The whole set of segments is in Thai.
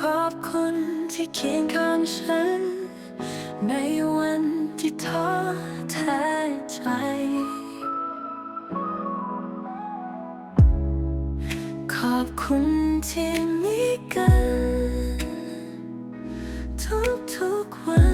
ขอบคุณที่เคียงข้างฉัน ในวันที่ท้อแท้ใจ ขอบคุณที่มีกัน ทุกๆวัน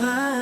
climb.